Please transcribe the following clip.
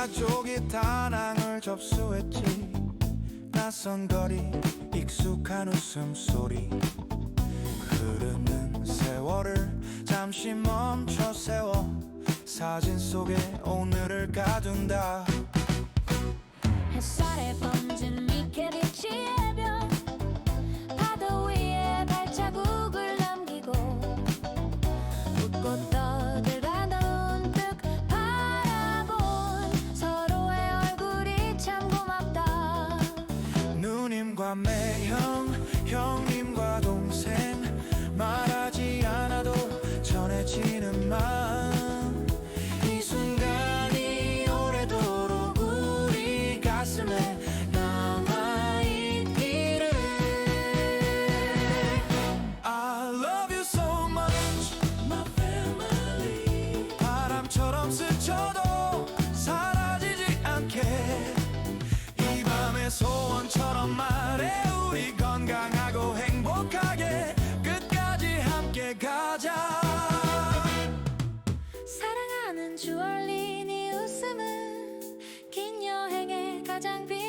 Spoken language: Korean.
가족이 다낭을 접수했지. 낯선 거리 익숙한 웃음소리. 흐르는 세월을 잠시 멈춰 세워. 사진 속에 오늘을 가둔다. 햇살에 번진 밤에 형, 형님과 동생 말하지 않아도 전해지는 마음. 이 순간이 오래도록 우리 가슴에 남아있기를. 바람처럼 스쳐도 가자. 사랑하는 주얼린이 웃음은 긴 여행의 가장 빛